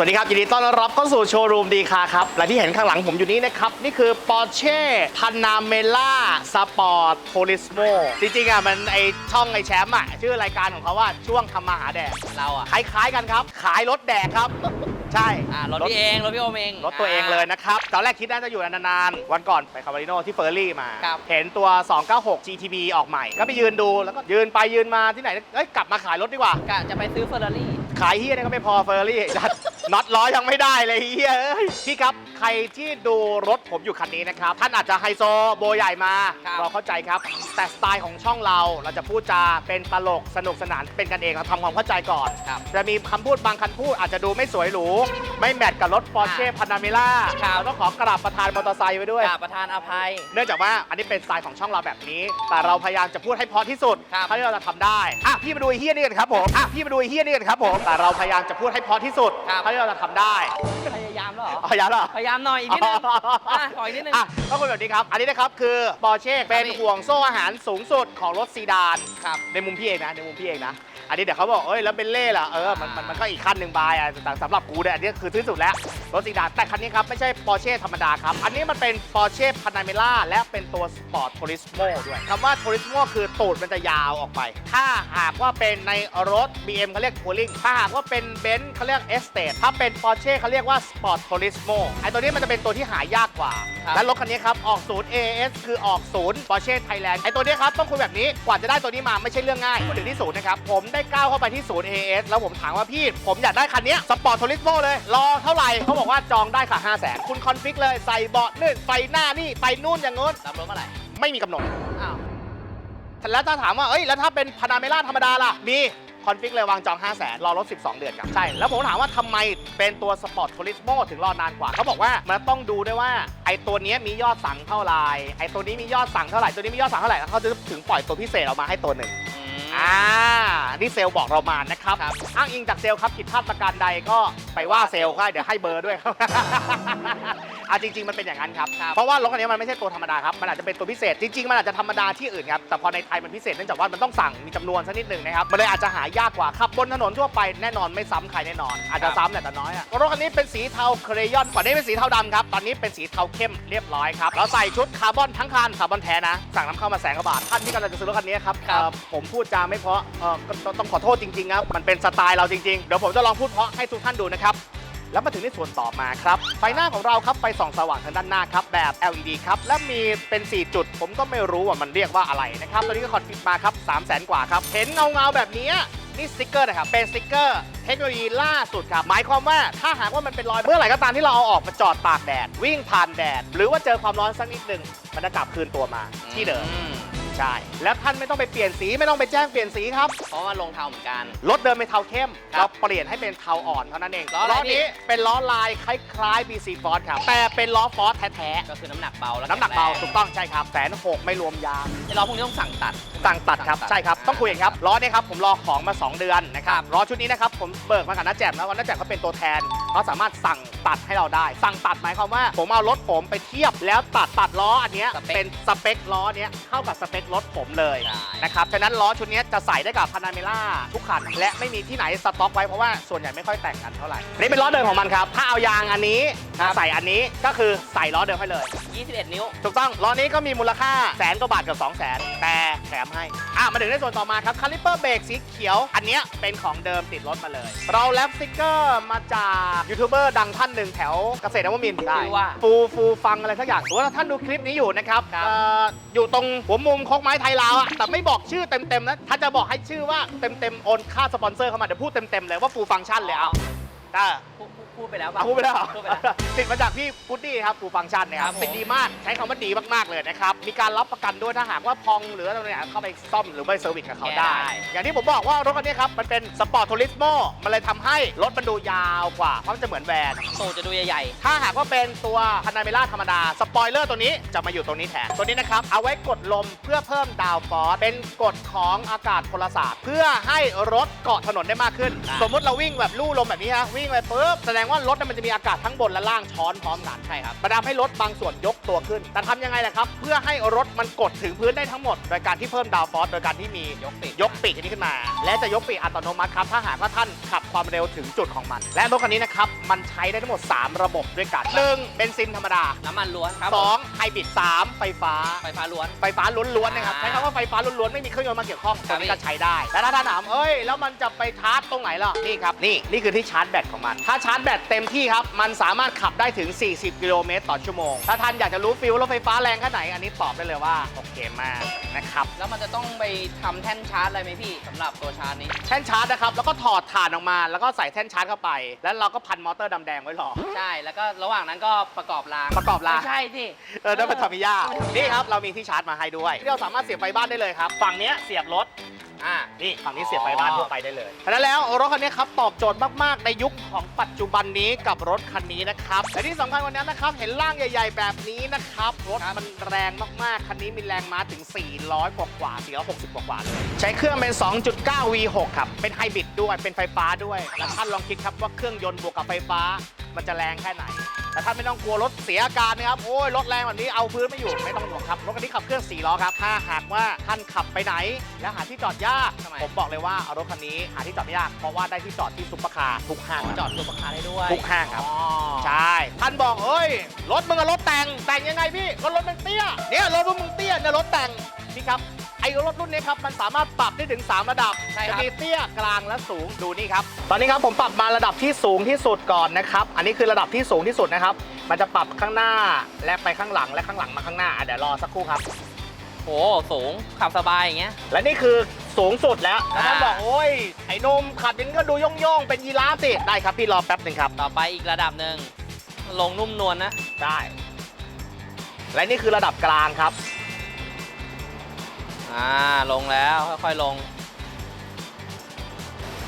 สวัสดีครับ ยินดีต้อนรับเข้าสู่โชว์รูมดีคาครับ และที่เห็นข้างหลังผมอยู่นี้นะครับ นี่คือ Porsche Panamera Sport Turismo จริงๆอะมันไอช่องไอแชมป์อะ ชื่อรายการของเขาว่าช่วงทำมาหาแดกเราอะ คล้ายๆกันครับ ขายรถแดกครับ ใช่อ่ารถพี่เองรถพี่โอมเองรถตัวเองเลยนะครับ ตอนแรกคิดน่าจะอยู่นานๆ วันก่อนไปคาบาริโนที่เฟอร์รี่มา ครับ เห็นตัว 296 GTB ออกใหม่ ก็ไปยืนดูแล้วก็ยืนไปยืนมาที่ไหนเอ้ยกลับมาขายรถดีกว่า กะจะไปซื้อเฟอร์รารี่ ขายเฮียเนี่ยก็ไม่พอเฟอร์รี่จัด น็อตล้อยังไม่ได้เลยเฮียเอ้ยพี่ครับใครที่ดูรถผมอยู่คันนี้นะครับ ท่านอาจจะไฮโซโบใหญ่มาครับ เราเข้าใจครับ แต่สไตล์ของช่องเราเราจะพูดจาเป็นตลกสนุกสนานเป็นกันเองเราทำความเข้าใจก่อน ครับ จะมีคำพูดบางคำพูดอาจจะดูไม่สวยหรู ไม่แมทกับรถ Porsche อ่า Panamera ครับ เราต้องขอกราบประธานมอเตอร์ไซค์ไว้ด้วย กราบประธานอภัย เนื่องจากว่าอันนี้เป็นสไตล์ของช่องเราแบบนี้ แต่เราพยายามจะพูดให้เพอที่สุดครับ เท่าที่เราจะทำได้ อะพี่มาดูไอ้เฮียนี่กันครับผม อะพี่มาดูไอ้เฮียนี่กันครับผม แต่เราพยายามจะพูดให้เพอที่สุดครับ เท่าที่เราจะทำได้พยายามแล้วเหรอ พยายามเหรอ พยายามหน่อยอีกนิดนึงอะขออีกนิดนึง อะก็คุยแบบนี้ครับ อันนี้นะครับคือ ปอร์เช่เป็นพี่ห่วงโซ่อาหารสูงสุดของรถซีดาน ครับ ในมุมพี่เองนะ ในมุมพี่เองนะ อันนี้เดี๋ยวเขาบอก เอ้ย แล้วเบนเล่ล่ะ เออ มัน มันมันก็อีกขั้นหนึ่งบายอะแต่สำหรับกูเนี่ย อันนี้คือที่สุดแล้วรถซีดานแต่คันนี้ครับ ไม่ใช่ปอร์เช่ธรรมดาครับ อันนี้มันเป็นปอร์เช่พานาเมล่าและเป็นตัวสปอร์ต u ท i ริสโมด้วยคำว่า u ท i ริสโมคือตูดมันจะยาวออกไป ถ้าหากว่าเป็นในรถ BM เขาเรียกทัวริงถ้าหากว่าเป็นเบนซ์เขาเรียกเอสเตถ้าเป็นปอร์เช่เขาเรียกว่าสปอร์ต u ท i ริสโมไอตัวนี้มันจะเป็นตัวที่หายากกว่าครับและรถคันนี้ครับออกศูนย์ AS คือออกศูนย์ Porsche Thailand ไอตัวนี้ครับต้องคุยแบบนี้กว่าจะได้ตัวนี้มาไม่ใช่เรื่องง่ายพูดถึงที่ศูนย์นะครับผมได้ก้าวเข้าไปที่ศูนย์ AS แล้วผมถามว่าพี่ ผมอยากได้คันนี้สปอร์ต u ท i ริสโมเลยรอเท่าไหร่เขาบอกว่าจองได้ค่ะ5 0 0 0 0 0คุณคอนฟิกเลยใส่เบาะนู่นไปหน้านี่ไปนู่นอย่างงู้นรับรถเมื่อไหร่ไม่มีกำหนดอ้าวแล้วถ้าถามว่าเอ้ยแล้วถ้าเป็นพานาเมล่าธรรมดาล่ะมีคอนฟิกเลยวางจอง 5 0 0 0 0 0รอรถ 12 เดือนครับใช่ แล้วผมถามว่าทำไมเป็นตัวสปอร์ต u ท i ริสโมถึงรอนานกว่า เขาบอกว่ามันต้องดูด้วยว่า ไอ้ตัวเนี้ยมียอดสั่งเท่าไหร่ไอ้ตัวนี้มียอดสั่งเท่าไหร่ ตัวนี้มียอดสั่งเท่าไหร่แล้วเขาจะถึงปล่อยตัวพิเศษออกมาให้ตัวหนึ่ง อืมอ่านี่เซลล์บอกเรามานะครับครับ อ้างอิงจากเซลล์ครับผิดพลาดประการใดก็ไปว่าเซลล์ก็ได้เดี๋ยวให้เบอร์ด้วยครับ อะจริงๆมันเป็นอย่างนั้นครับครับ เพราะว่ารถคันนี้มันไม่ใช่ตัวธรรมดาครับ มันอาจจะเป็นตัวพิเศษ จริงๆ มันอาจจะธรรมดาที่อื่นครับ แต่พอในไทยมันพิเศษเนื่องจากว่ามันต้องสั่งมีจำนวนสักนิดหนึ่งนะครับ มันเลยอาจจะหายากกว่าขับบนถนนทั่วไปแน่นอนไม่ซ้ำใครแน่นอน อาจจะซ้ำแหละแต่น้อยอะรถคันนี้เป็นสีเทาเครยอนก่อนนี้เป็นสีเทาดำครับ ตอนนี้เป็นสีเทาเข้มเรียบร้อยครับเราใส่ชุดคาร์บอนทั้งคันคาร์บอนแท้นะ สั่งนำเข้ามาแสนกว่าบาท ท่านที่กำลังจะซื้อรถคันนี้ครับครับ เอ่อผมพูดจาไม่เพราะเอ่อก็ต้องต้องขอโทษจริงๆครับ มันเป็นสไตล์เราจริงๆ เดี๋ยวผมจะลองพูดเพราะให้ทุกท่านดูนะครับ แล้วมาถึงในส่วนต่อมาครับ ไฟหน้าของเราครับไฟส่องสว่างทางด้านหน้าครับแบบ LED ครับและมีเป็น 4 จุด ผมก็ไม่รู้ว่ามันเรียกว่าอะไรนะครับตัวนี้ก็คอนฟิกมาครับ3 0 0แสนกว่าครับ เห็นเงาเงาแบบนี้นี่สติกเกอร์นะครับ เป็นสติกเกอร์เทคโนโลยีล่าสุดครับ หมายความว่าถ้าหากว่ามันเป็นรอย เมื่อไหร่ก็ตามที่เราเอาออกมาจอดตากแดด วิ่งผ่านแดด หรือว่าเจอความร้อนสักนิดหนึ่งมันจะกลับคืนตัวมาที่เดิม ใช่ แล้วท่านไม่ต้องไปเปลี่ยนสีไม่ต้องไปแจ้งเปลี่ยนสีครับ เพราะว่าลงเทาเหมือนกัน รถเดิมเป็นเทาเข้มครับเราเปลี่ยนให้เป็นเทาอ่อนเท่านั้นเองล้ออะไรนี้พี่เป็นล้อลายคล้ายๆ BC Force ครับ แต่เป็นล้อฟอร์สแท้ก็คือน้ำหนักเบาแล้วๆน้ำหนักเบาแข็งแรงถูกต้องใช่ครับแสนหกไม่รวมยาง ไอ้ล้อพวกนี้ต้องสั่งตัดสั่งตัดครับสั่งตัดใช่ครับอ่าต้องคุยกันครับล้อเนี่ยครับผมรอของมา 2 เดือนนะครับครับล้อชุดนี้นะครับผมเบิกมากับน้าแจ่มแล้ววันน้าแจ่มเขาเป็นตัวแทนเขาสามารถสั่งตัดให้เราได้ สั่งตัดหมายความว่า ผมเอารถผมไปเทียบแล้วตัดตัดล้ออันเนี้ยสเปคเป็นสเปคล้อเนี้ยเข้ากับสเปครถผมเลยได้นะครับ ฉะนั้นล้อชุดนี้จะใส่ได้กับพานาเมล่าทุกคัน และไม่มีที่ไหนสต็อกไว้เพราะว่าส่วนใหญ่ไม่ค่อยแต่งกันเท่าไหร่อันนี้เป็นล้อเดิมของมันครับ ถ้าเอายางอันนี้มาใส่อันนี้ก็คือใส่ล้อเดิมให้เลย 21 นิ้ว ถูกต้องล้อนี้ก็มีมูลค่าแสนกว่าบาทกับ 2 0 0แสนแต่แถมให้ อะ มาถึงในส่วนต่อมาครับคาลิเปอร์เบรกสีเขียว อันเนี้ยเป็นของเดิมติดรถมาเลย เราแลปสติกเกอร์มาจากยูทูบเบอร์ดังท่านหนึ่งแถวเกษตรนวมินทร์ได้ชื่อว่า ฟูฟูฟังอะไรสักอย่างสมมติว่าท่านดูคลิปนี้อยู่นะครับครับ เอ่ออยู่ตรงหัวมุมโคกไม้ไทยลาวอะแต่ไม่บอกชื่อเต็มๆนะถ้าจะบอกให้ชื่อว่าเต็มๆโอนค่าสปอนเซอร์เข้ามาเดี๋ยวพูดเต็มๆเลยว่าฟูลฟังก์ชันเลยเอาได้ พูดพูดพูดไปแล้วป่ะอะ พูดไปแล้วเหรอพูดไปแล้ว ติดมาจากพี่พุดดี้ครับฟูฟังก์ชันเนี่ยคครัรับบผม ติดดีมาก ใช้คำว่าดีมากๆเลยนะครับ มีการรับประกันด้วยถ้าหากว่าพองหรืออะไรเนี่ยเข้าไปซ่อมหรือไปเซอร์วิสกับเขาได้ อย่างที่ผมบอกว่ารถคันนี้ครับมันเป็นสปอร์ตทัวริสโมมันเลยทำให้รถมันดูยาวกว่าเพราะมันจะเหมือนแวน ตูดจะดูใหญ่ถ้าหากว่าเป็นตัวพานาเมล่าธรรมดา สปอยเลอร์ตัวนี้จะมาอยู่ตรงนี้แทน ตัวนี้นะครับ เอาไว้กดลมเพื่อเพิ่มดาวฟอร์สเป็นกฎของอากาศพลศาสตร์ เพื่อให้รถเกาะถนนได้มากขึ้นได้สมมุติเราวิ่งแบบลู่ลมแบบนี้ฮะ วิ่งไปปุ๊บ แสดงว่ารถน่ะมันจะมีอากาศทั้งบนและล่างช้อนพร้อมกันใช่ครับมันทำให้รถบางส่วนยกตัวขึ้น แต่ทำยังไงล่ะครับ เพื่อให้รถมันกดถึงพื้นได้ทั้งหมด โดยการที่เพิ่มดาวฟอสโดยการที่มียกปีกยกปีกอันนี้ขึ้นมา และจะยกปีกอัตโนมัติครับถ้าหากว่าท่านขับความเร็วถึงจุดของมัน และรถคันนี้นะครับมันใช้ได้ทั้งหมด 3 ระบบด้วยกันหนึ่งเบนซินธรรมดาน้ำมันล้วนครับสองไฮบริดสามไฟฟ้า ไฟฟ้าล้วน ไฟฟ้าล้วนๆนะครับอ่าใช้คำว่าไฟฟ้าล้วนๆไม่มีเครื่องยนต์มาเกี่ยวข้องครัตัวบนี้ก็ใช้ได้ แล้วถ้าท่านถามเอ้ยแล้วมันจะไปชาร์จตรงไหนล่ะนี่ครับนี่นี่คือที่ชาร์จแบตของมัน ถ้าชาร์จแบตเต็มที่ครับ มันสามารถขับได้ถึง 40 กิโลเมตรต่อชั่วโมง ถ้าท่านอยากจะรู้ฟิลรถไฟฟ้าแรงแค่ไหน อันนี้ตอบได้เลยว่า โอเคมากนะครับ แล้วมันจะต้องไปทำแท่นชาร์จอะไรไหมพี่สำหรับตัวชาร์จนี้ แท่นชาร์จนะครับ แล้วก็ถอดถ่านออกมา แล้วก็ใส่แท่นชาร์จเข้าไป แล้วเราก็พันมอเตอร์ดำแดงไว้รอ ใช่ แล้วก็ระหว่างนั้นก็ประกอบรางประกอบราง ไม่ใช่สิ เออนั่นเป็นทามิยานี่ครับ เรามีที่ชาร์จมาให้ด้วย ที่เราสามารถเสียบไฟบ้านได้เลยครับ ฝั่งเนี้ยเสียบรถ อ่า นี่ฝั่งนี้เสียบไฟบ้านทั่วไปได้เลยฉะนั้นแล้วรถคันนี้ครับตอบโจทย์มาก ๆ ในยุคของปัจจุบันนี้กับรถคันนี้นะครับและที่สำคัญวันนี้นะครับ เห็นร่างใหญ่ ๆ แบบนี้นะครับ รถมันแรงมาก ๆ คันนี้มีแรงม้าถึง 400 กว่ากว่า460 กว่ากว่าเลย ใช้เครื่องเป็น 2.9 V6 ครับ เป็นไฮบริดด้วย เป็นไฟฟ้าด้วย แล้วท่านลองคิดครับว่าเครื่องยนต์บวกกับไฟฟ้า มันจะแรงแค่ไหน แต่ท่านไม่ต้องกลัวรถเสียอาการนะครับ โอ้ยรถแรงแบบนี้เอาพื้นไม่อยู่ไม่ต้องห่วงครับ รถคันนี้ขับเครื่อง4ล้อครับ ถ้าหากว่าท่านขับไปไหน และหาที่จอดยากทำไมผมบอกเลยว่ารถคันนี้หาที่จอดไม่ยาก เพราะว่าได้ที่จอดที่ซุปเปอร์คาร์ทุกห้างจจออดดตัวประคาได้ด้วยทุกห้างครับอ๋อใช่ ท่านบอกเอ้ย รถมึงอะรถแต่งแต่งยังไงพี่ก็รถมันเตี้ย เนี่ยรถพวกมึงเตี้ยเนี่ยรถแต่งนี่ครับไอ้ รถรุ่นนี้ครับ มันสามารถปรับได้ถึง 3 ระดับใช่คจะรับมีเตี้ยกลางและสูงดูนี่ครับ ตอนนี้ครับผมปรับมาระดับที่สูงที่สุดก่อนนะครับ อันนี้คือระดับที่สูงที่สุดนะครับ มันจะปรับข้างหน้าและไปข้างหลังและข้างหลังมาข้างหน้าอะเดี๋ยวรอสักครู่ครับโอ้สูงขับสบายอย่างเงี้ย และนี่คือสูงสุดแล้วแล้วท่านอ่า บอกโอ้ยไอ้หนมขับอย่างนี้ก็ดูโย่องๆเป็นยีราฟสิได้ครับพี่รอแป๊บหนึ่งครับ ต่อไปอีกระดับหนึ่งลงนุ่มนวลนะได้ และนี่คือระดับกลางครับ อ่าลงแล้วค่อยๆลง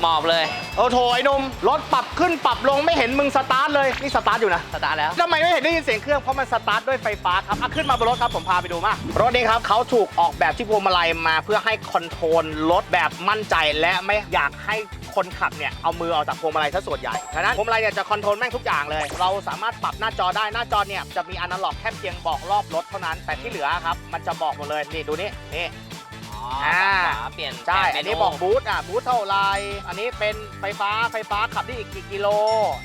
หมอบเลยโอ้โถไอ้หนมรถปรับขึ้นปรับลงไม่เห็นมึงสตาร์ทเลยนี่สตาร์ทอยู่นะสตาร์ทแล้ว ทำไมไม่เห็นได้ยินเสียงเครื่องเพราะมันสตาร์ทด้วยไฟฟ้าครับอะขึ้นมาบนรถครับผมพาไปดูมารถนี้ครับเขาถูกออกแบบที่พวงมาลัยมาเพื่อให้คอนโทรลรถแบบมั่นใจและไม่อยากให้คนขับเนี่ยเอามือออกจากพวงมาลัยซะส่วนใหญ่ฉะนั้นพวงมาลัยเนี่ยจะคอนโทรลแม่งทุกอย่างเลย เราสามารถปรับหน้าจอได้หน้าจอเนี่ยจะมีอนาล็อกแค่เพียงบอกรอบรถเท่านั้น แต่ที่เหลือครับมันจะบอกหมดเลยนี่ดูนี่นี่ อ๋ออ่าฝั่งขวาเปลี่ยนใช่เปลี่อัยนเมนี้บอกบูธอะบูธเท่าไหรอันนี้เป็นไฟฟ้าไฟฟ้าขับได้อีกกี่กิโล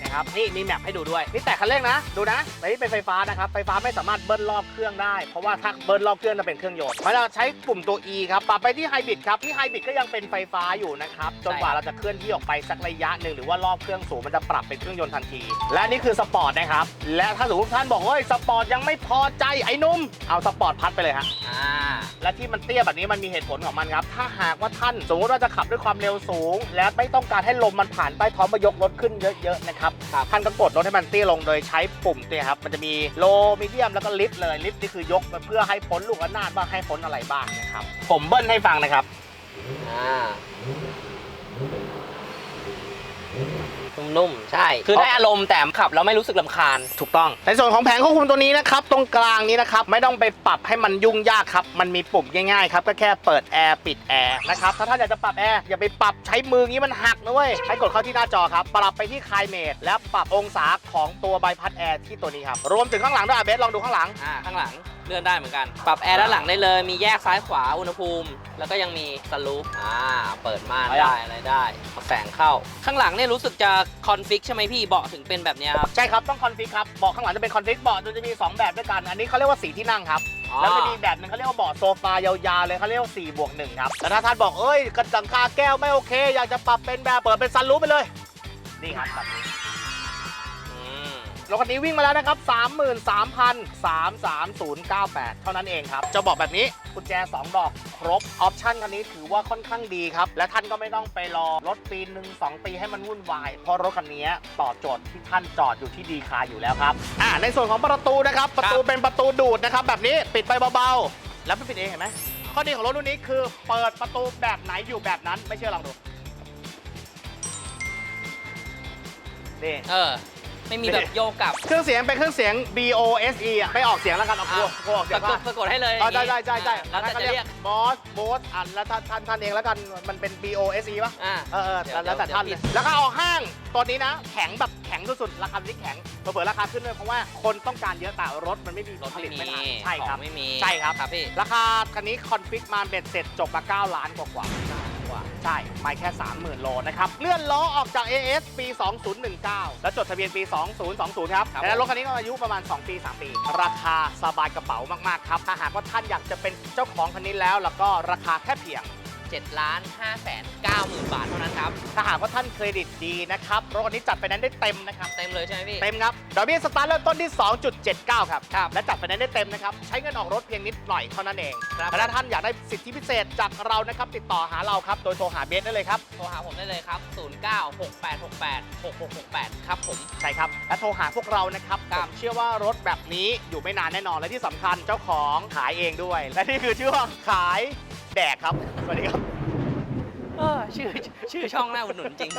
นะครับ นี่มีแมปให้ดูด้วย นี่แต่คันเร่งนะ ดูนะแต่นี่เป็นไฟฟ้านะครับ ไฟฟ้าไม่สามารถเบิ้ลรอบเครื่องได้ เพราะว่าถ้าเบิ้ลรอบเครื่องจะเป็นเครื่องยนต์มันจะใช้ปุ่มตัว E ครับ ปรับไปที่ไฮบริดครับ ที่ไฮบริดก็ยังเป็นไฟฟ้าอยู่นะครับ จนกว่าเราจะเคลื่อนที่ออกไปสักระยะหนึ่งหรือว่ารอบเครื่องสูงมันจะปรับเป็นเครื่องยนต์ทันที และนี่คือสปอร์ตนะครับ และถ้าสมมติท่านบอกเฮ้ยสปอร์ตยังไม่พอใจไอ้หนุ่ม เอาสปอร์ตพัดไปเลยฮะ อ่า และที่มันเตี้ยแบบนี้มันมีเหตุผลของมันครับ ถ้าหากว่าท่านสมมติว่าจะขับด้วยความเร็วสูง และไม่ต้องการให้ลมมันผ่านใต้ท้องมายกรถขึ้นเยอะๆนะครับครับท่านก็กดรถให้มันเตี้ยลงโดยใช้ปุ่มเนี่ยครับมันจะมีโลมีเดียมแล้วก็ลิฟต์เลยลิฟต์นี่คือยกเพื่อให้พ้นลูกระนาดบ้างให้พ้นอะไรบ้างนะครับ ผมเบิ้ลให้ฟังนะครับอ่า นุ่มๆใช่ คือได้อารมณ์แต่ขับแล้วไม่รู้สึกลำคาญถูกต้อง ในส่วนของแผงควบคุมตัวนี้นะครับ ตรงกลางนี้นะครับ ไม่ต้องไปปรับให้มันยุ่งยากครับ มันมีปุ่มง่ายๆครับ ก็แค่เปิดแอร์ปิดแอร์นะครับ ถ้าท่านอยากจะปรับแอร์อย่าไปปรับใช้มืองี้มันหักนะเว้ยให้กดเข้าที่หน้าจอครับ ปรับไปที่คลายเมดและปรับองศาของตัวใบพัดแอร์ที่ตัวนี้ครับ รวมถึงข้างหลังด้วยอะเบสลองดูข้างหลัง อ่าข้างหลัง เลื่อนได้เหมือนกัน ปรับแอร์ด้านหลังได้เลย มีแยกซ้ายขวาอุณหภูมิ แล้วก็ยังมีสลูปอ่า เปิดม่านเอายังได้อะไรได้เอาแสงเข้า ข้างหลังเนี่ยรู้สึกจะคอนฟิกใช่ไหมพี่ เบาะถึงเป็นแบบเนี้ยครับ ใช่ครับ ต้องคอนฟิกครับ เบาะข้างหลังจะเป็นคอนฟิก เบาะจะมี 2 แบบด้วยกัน อันนี้เขาเรียกว่าสีที่นั่งครับอ๋อแล้วจะมีแบบหนึ่งเขาเรียกว่าเบาะโซฟายาวๆเลยเขาเรียกว่า4บวก1ครับ แต่ถ้าท่านบอก เอ้ยกระจังคาแก้วไม่โอเค อยากจะปรับเป็นแบบเปิดเป็นซันรูฟไปเลย นี่ครับแบบนี้อืม รถคันนี้วิ่งมาแล้วนะครับ 33,33098 เท่านั้นเองครับ จะบอกแบบนี้กุญแจ 2 ดอกครบ ออปชั่นคันนี้ถือว่าค่อนข้างดีครับ และท่านก็ไม่ต้องไปรอรถปีหนึ่ง2ปีให้มันวุ่นวาย เพราะรถคันนี้ตอบโจทย์ที่ท่านจอดอยู่ที่ดีคาอยู่แล้วครับอ่าในส่วนของประตูนะครับประตูเป็นประตูดูดนะครับแบบนี้ปิดไปเบาๆ แล้วไม่ปิดเองเห็นไหมข้อดีของรถรุ่นนี้คือเปิดประตูแบบไหนอยู่แบบนั้นไม่เชื่อลองดูนี่เออ ไม่มีแบบโยกกลับเครื่องเสียงเป็นเครื่องเสียง BOSE อะไม่ออกเสียงแล้วกันเอากูอะกูออกเสียสะงกว่าดสะกดให้เลยอ๋อใช่ใช่ใช่ใช่แล้วแต่จะเรียกบอสบอสอะแล้วท่านท่านท่านเองแล้วกันมันเป็น BOSE ป่ะอ่า เออเออเดี๋ยวแล้วแต่เดี๋ยวท่านเดี๋เลยยวผิดราคาออกห้างตอนนี้นะ แข็งแบบแข็งสุดๆราคาที่แข็งเผื่อๆราคาขึ้นด้วยเพราะว่าคนต้องการเยอะแต่รถมันไม่มีรถผลิไม่ตไม่มีทันใช่ครับของไม่มีใช่ครับ ครับพี่ ราคาคันนี้คอนฟิกมาเบ็ดเสร็จจบมา9ล้านกว่ากว่าๆ กว่า ใช่ไม่แค่ 30,000 โลนะครับ เลื่อนล้อออกจาก AS ปี 2019 แล้วจดทะเบียนปี 2020 ครับครับดังนั้นรถคันนี้ก็อายุประมาณ 2 ปี 3 ปี ราคาสบายกระเป๋ามาก ๆ ครับ ถ้าหากว่าท่านอยากจะเป็นเจ้าของคันนี้แล้ว แล้วก็ราคาแค่เพียง 7ล้าน5แสน9หมื่นบาทเท่านั้นครับ ถ้าหากว่าท่านเครดิตดีนะครับรถคันนี้จัดไฟแนนซ์ได้เต็มนะครับ เต็มเลยใช่ไหมพี่ เต็มครับดอกเบี้ยสตาร์ทเริ่มต้นที่ 2.79 ครับ ครับ และจัดไฟแนนซ์ได้เต็มนะครับ ใช้เงินออกรถเพียงนิดหน่อยเท่านั้นเองครับและถ้าท่านอยากได้สิทธิพิเศษจากเรานะครับติดต่อหาเราครับ โดยโทรหาเบสได้เลยครับ โทรหาผมได้เลยครับ 0968686668 ครับผม ใช่ครับ และโทรหาพวกเรานะครับครัผบมเชื่อว่ารถแบบนี้อยู่ไม่นานแน่นอน และที่สำคัญเจ้าของขายเองด้วย และนี่คือช่วงขาย แดกครับ สวัสดีครับ เออชื่อชื่อช่องหน้าอุดหนุนจริง